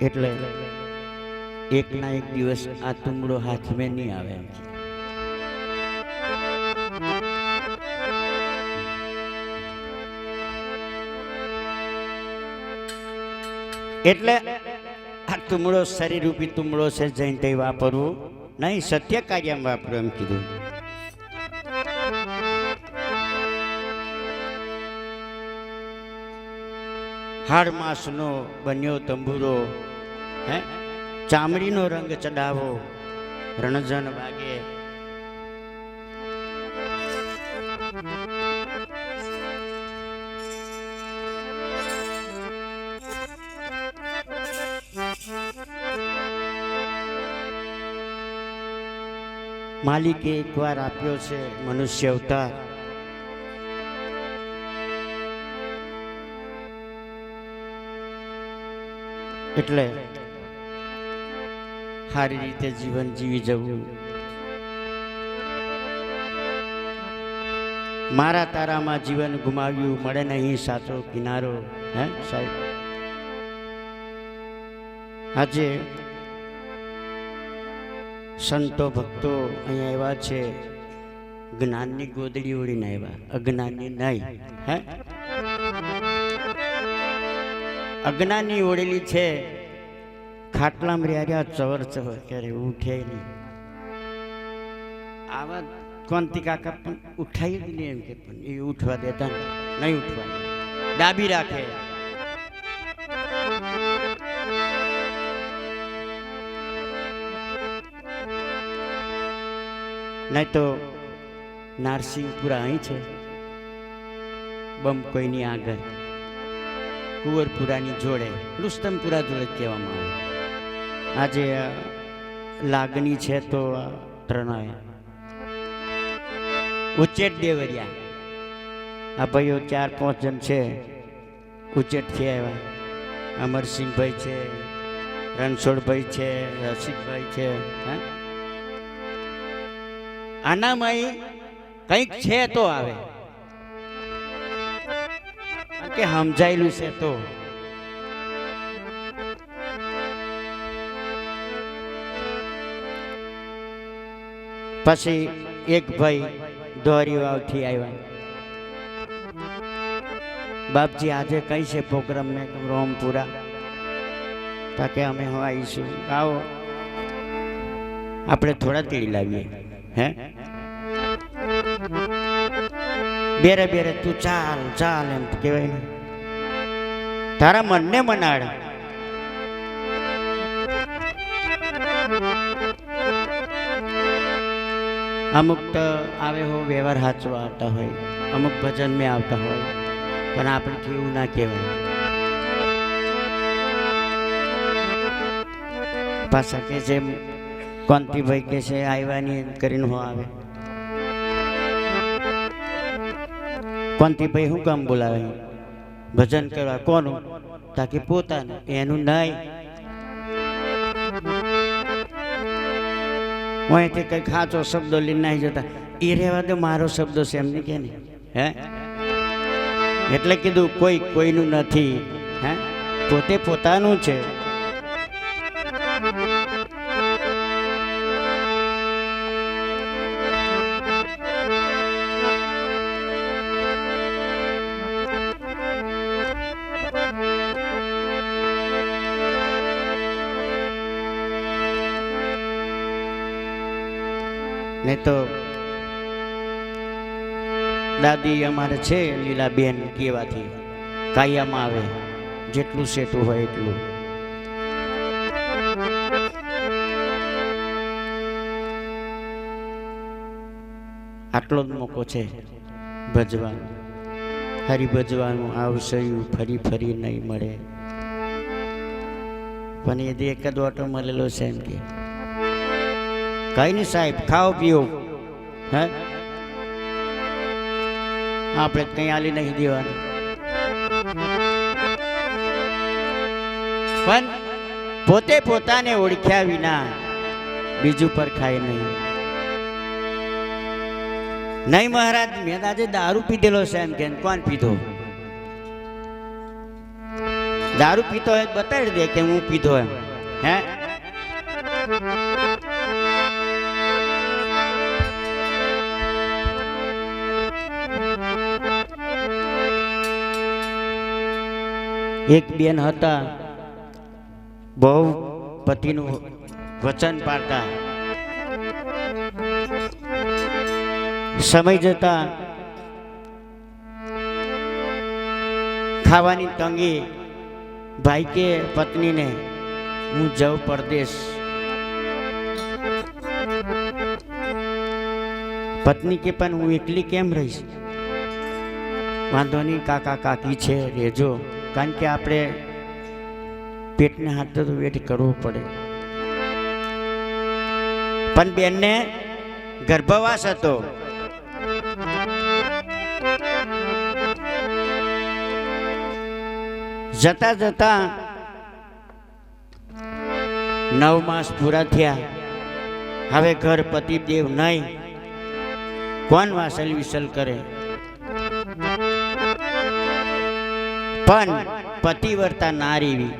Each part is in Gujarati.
એટલે એક ના એક દિવસ આ તુંગડો હાથમાં નહીં આવે એમ. એટલે આ તુમડો શરીર રૂપી તુમડો છે જૈન વાપરવું નહીં સત્ય કાર્યમાં વાપરવું એમ કીધું હાડ માસનો બન્યો તંબુરો, હે? ચામડીનો રંગ ચડાવો, રણજન વાગે. માલિકે એકવાર આપ્યો છે મનુષ્ય અવતાર. એટલે સારી રીતે જીવન જીવી જવું. મારા તારામાં જીવન ગુમાવ્યું, મળે નહીં સાચો કિનારો, હે સાહેબ? આજે સંતો ભક્તો અહીંયા એવા છે. જ્ઞાનની ગોદડી ઓળીને આવ્યા. અજ્ઞાનની નહીં, હે? અજ્ઞાનની ઓળેલી છે. ખાટલામાં રહ્યા ચવર ચવર ક્યારે ઉઠે નહીં. આવા કોંતી કાકા પણ ઉઠાવી જ નહીં એમ કે, પણ એ ઉઠવા દેતા નહીં ઉઠવા ડાબી રાખે. નહીં તો નારસિંહપુરા અહીં છે. બમ કોઈની આગળ. કુંવરપુરાની જોડે, રુસ્તમપુરા જોડે કહેવામાં આવે. આજે લાગણી છે તો આ ઉચેટ દેવરિયા. આ ભાઈઓ ચાર પાંચ જણ છે. ઉચેટથી આવ્યા. અમરસિંહભાઈ છે, રણછોડભાઈ છે, રસિકભાઈ છે, હા? આનામાં કંઈક છે તો આવે. કે સમજાયેલું છે તો? પછી એક ભાઈ દોરી વાવથી આવ્યા. બાપજી આજે કઈ છે પ્રોગ્રામ મેં રોમ રોમપુરા? તાકે અમે હવે આવીશું. આવો. આપણે થોડા તેડી લાવીએ. હે? બેરે બેરે તું ચાલ ચાલ એમ કહેવાય તારા મનને મનાડ. અમુક તો આવે હો, વ્યવહાર હાચવા આવતા હોય. અમુક ભજન મેં આવતા હોય. પણ આપણે કેવું ના કહેવાય. પાછા કે છે કોંતીભાઈ કે છે આવ્યાની એમ કરીને હો આવે. કોંતીભાઈ શું કામ બોલાવે? ભજન કરવા કોનું? તાકી પોતાનું, એનું નહીં અહીંથી કંઈ ખાચો શબ્દો લઈને નાહી જતા એ રહેવા દો, મારો શબ્દ છે. એમને કે ને હે? એટલે કીધું, કોઈ કોઈનું નથી. હે? પોતે પોતાનું છે. દાદી અમારે છે, લીલાબેન કેવાથી કાયમાં આવે. જેટલું સેટું હોય એટલું. આટલો જ મોકો છે ભજવાનો હરી ભજવાનું આવશયું, ફરી ફરી નહીં મળે. પણ એ એક જ ઓટો મળેલો છે એમ કે. કઈ નહીં સાહેબ, ખાઓ પીઓ. હે? આપણે કઈ આલી નહીં દેવાનું. પણ પોતે પોતાને ઓળખ્યા વિના બીજું પર ખાય નહીં. નહીં મહારાજ, મેં આજે દારૂ પીધેલો છે એમ કે કોણ પીધો? દારૂ પીતો હોય બતાડી દે કે હું પીધો એમ. હે? એક બેન હતા. બહુ પતિનું વચન પાડતા. સમય જતા ખાવાની તંગી ભાઈ કે પત્નીને, હું જઉં પરદેશ. પત્ની કે, પણ હું એકલી કેમ રહીશ? વાંધો નહીં, કાકા કાકી છે, રેજો. કારણ કે આપણે પેટને હાથ તો વેટ કરવો પડે. પણ બેનને ગર્ભવાસ હતો. જતા જતા નવ માસ પૂરા થયા. હવે ઘર પતિદેવ નહીં. કોણ વાસલ વિસલ કરે? પણ પતિવર્તા નારીવી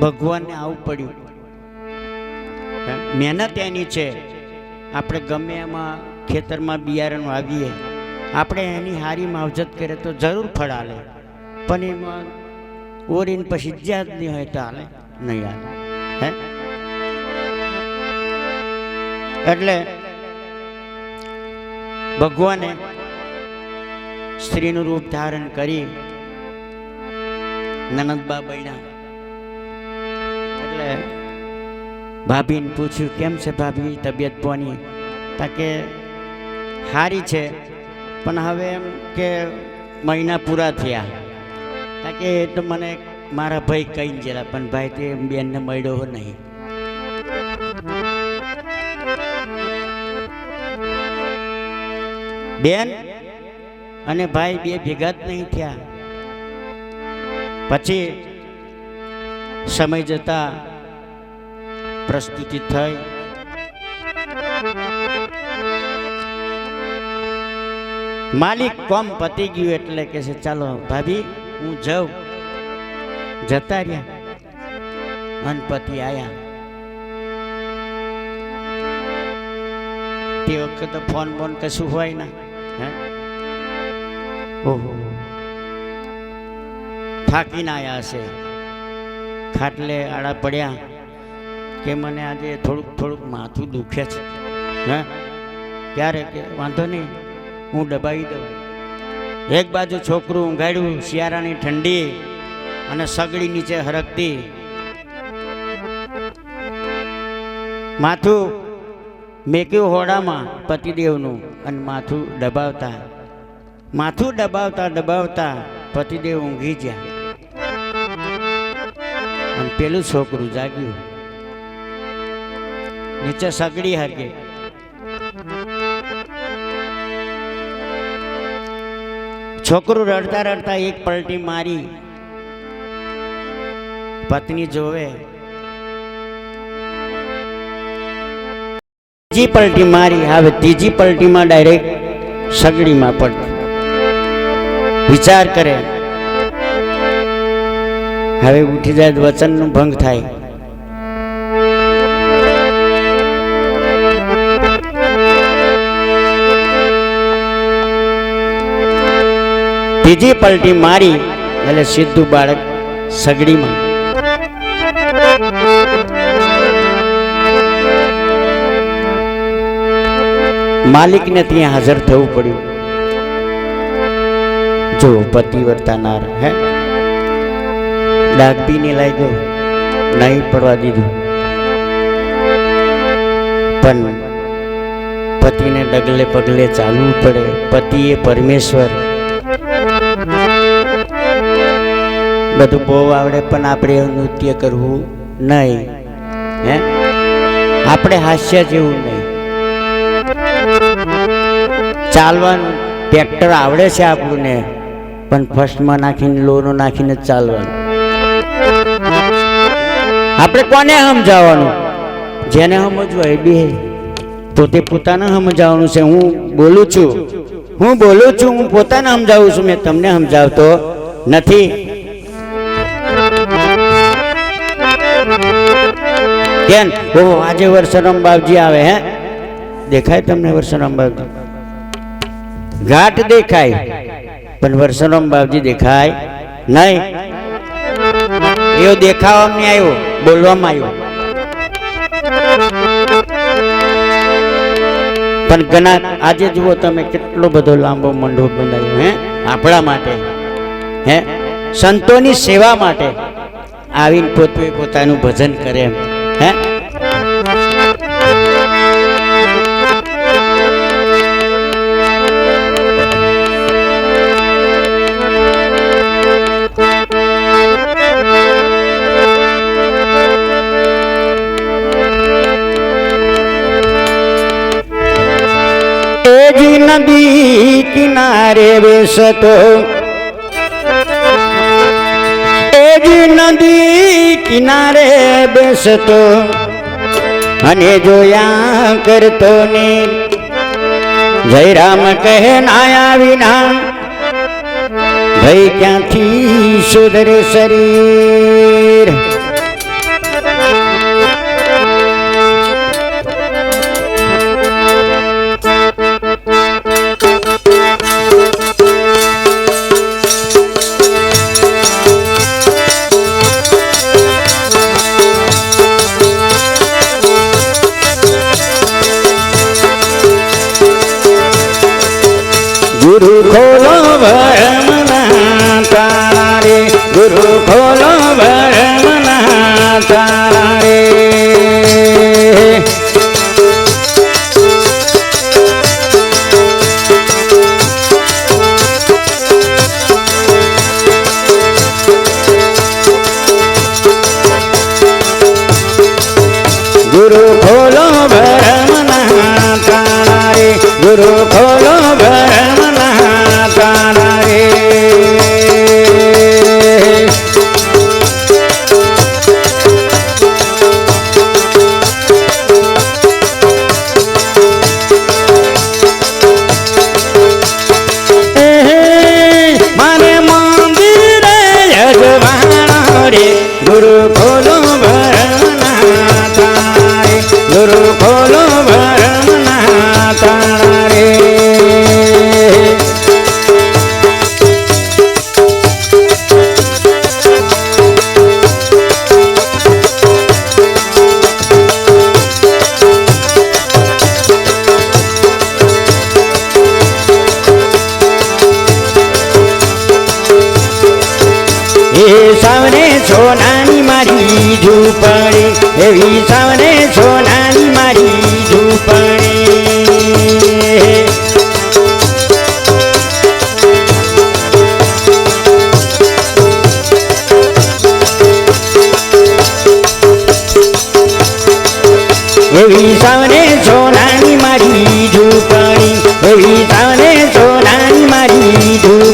ભગવાનને આવું પડ્યું. મહેનત એની છે. આપણે ગમે એમાં ખેતરમાં બિયારણ વાવીએ, આપણે એની હારી માવજત કરીએ તો જરૂર ફળ આલે. પણ એમાં ઓરીને પછી જ્યાં જ નહીં હોય તો હાલે નહીં હાલે હે? એટલે ભગવાને સ્ત્રીનું રૂપ ધારણ કરી નનદબા બન્યા. એટલે ભાભીને પૂછ્યું, કેમ છે ભાભી? તબિયત પોની? તાકે સારી છે, પણ હવે એમ કે મહિના પૂરા થયા. તાકે એ તો મને મારા ભાઈ કહીને ગયેલા, પણ ભાઈ તે બેનને મળ્યો નહીં. બેન અને ભાઈ બે ભેગા જ નહીં થયા. પછી સમય જતા પ્રસ્તુતિ થઈ. માલિક કોમ પતી ગયું એટલે કે છે, ચાલો ભાભી, હું જાઉં. જતા રહ્યા. અનપતિ આયા. તે વખતે ફોન બોન કશું હોય ના. હે? ઓહો. થાકીને આવ્યા હશે ખાટલે આડા પડ્યા કે મને આજે થોડુંક થોડુંક માથું દુખે છે. હે? ક્યારે કે વાંધો નહીં, હું દબાવી દઉં. એક બાજુ છોકરું ઊંઘાડ્યું, શિયાળાની ઠંડી અને સગડી નીચે હરકતી. માથું મેક્યું હોડામાં પતિદેવનું. અને માથું દબાવતા માથું દબાવતા દબાવતા પતિદેવ ઊંઘી ગયા. અને પેલું છોકરું જાગ્યું. નીચે સગડી હરકે છોકરું રડતા રડતા એક પલટી મારી. પત્ની જોવે ત્રીજી પલટી મારી હવે ત્રીજી પલટીમાં ડાયરેક્ટ સગડીમાં પડતી વિચાર કરે. હવે ઉઠી જાય વચનનું ભંગ થાય. ત્રીજી પલટી મારી, એટલે સીધું બાળક સગડીમાં. માલિકને ત્યાં હાજર થવું પડ્યું. જો પતિ વર્તાનાર હે? ડાક બી નહીં લાગ્યો નહીં પડવા દીધું. પણ પતિને ડગલે પગલે ચાલવું પડે. પતિએ પરમેશ્વર બધું બહુ આવડે, પણ આપણે નૃત્ય કરવું નહીં, હે? આપણે હાસ્ય જેવું ચાલવાનું. ટ્રેક્ટર આવડે છે આપણને, પણ ફર્સ્ટમાં નાખીને લોનો નાખીને ચાલવાનું. આપણે કોને સમજાવવાનું? જેને સમજવું એ બી. પોતે પોતાને સમજાવવાનું છે. હું બોલું છું. હું બોલું છું, હું પોતાને સમજાવું છું. મેં તમને સમજાવતો નથી. કેમ આજે વર્ષરમ બાપજી આવે, હે? દેખાય તમને વર્ષરમ બાપજી? ઘાટ દેખાય, પણ વર્ષરમ બાપજી દેખાય નહીં. એવો દેખાવામાં નહીં આવ્યો, બોલવામાં આવ્યો. પણ ઘણા, આજે જુઓ તમે કેટલો બધો લાંબો મંડો બનાવ્યો, હે, આપણા માટે, હે, સંતોની સેવા માટે આવીને પોતે પોતાનું ભજન કરે એમ, હે. નદી કિનારે બેસતો. એજી નદી કિનારે બેસતો. અને જોયા કરતો ને જય રામ કહે, નાયા વિના ભાઈ ક્યાંથી સુધરે શરીર? ગુરુ ઝૂંપડી એવી સાવને સોનાની મારી ઝૂંપડી એવી સાવને સોનાની મારી ઝૂંપડી એવી સાવને સોનાની મારી ઝૂંપડી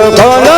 ভোল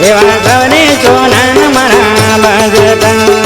દેવા સૌને સોના મરા બાજતા.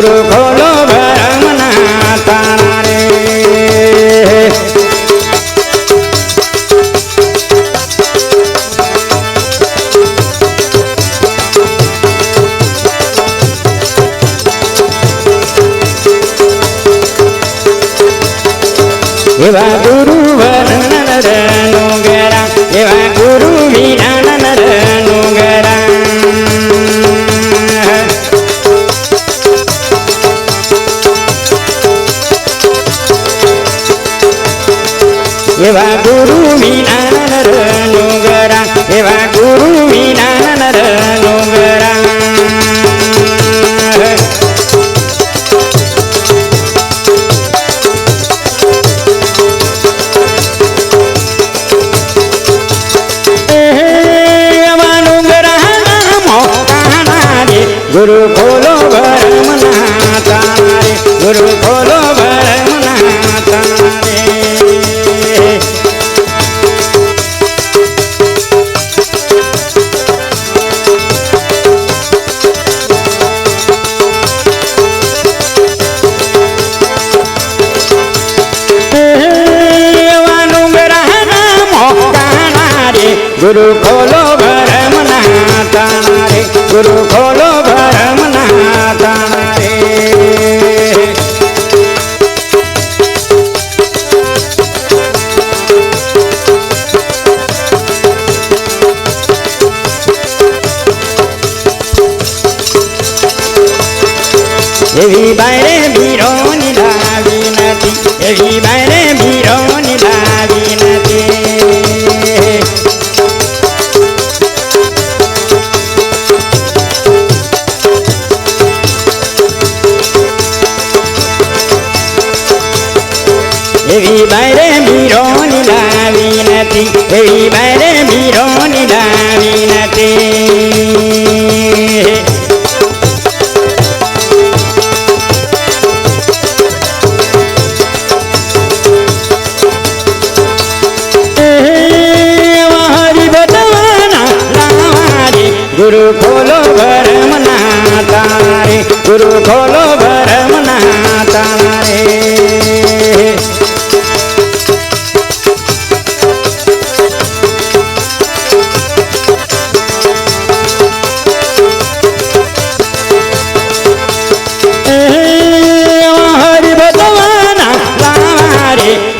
গুরু ঘন એવી બાયરે ભીરોની લાવી નથી, એવી બાયરે ભીરોની લાવી નથી. એવી બાયરે ભીરોની લાવી નથી, એવી બાયરે ભીરોની લાવી તારે ગુરુ ખોલો ભરમના તારે.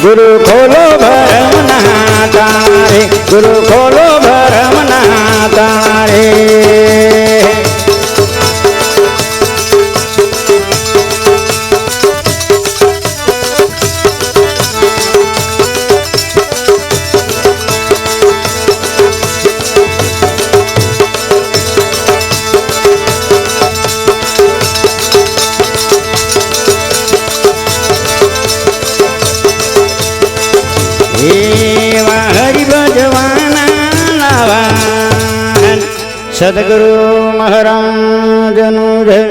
ગુરુ ખોલો ભરમના તારે ગુરુ ખોલો ભરમના તારે. સદગુરુ મહારાજનું જય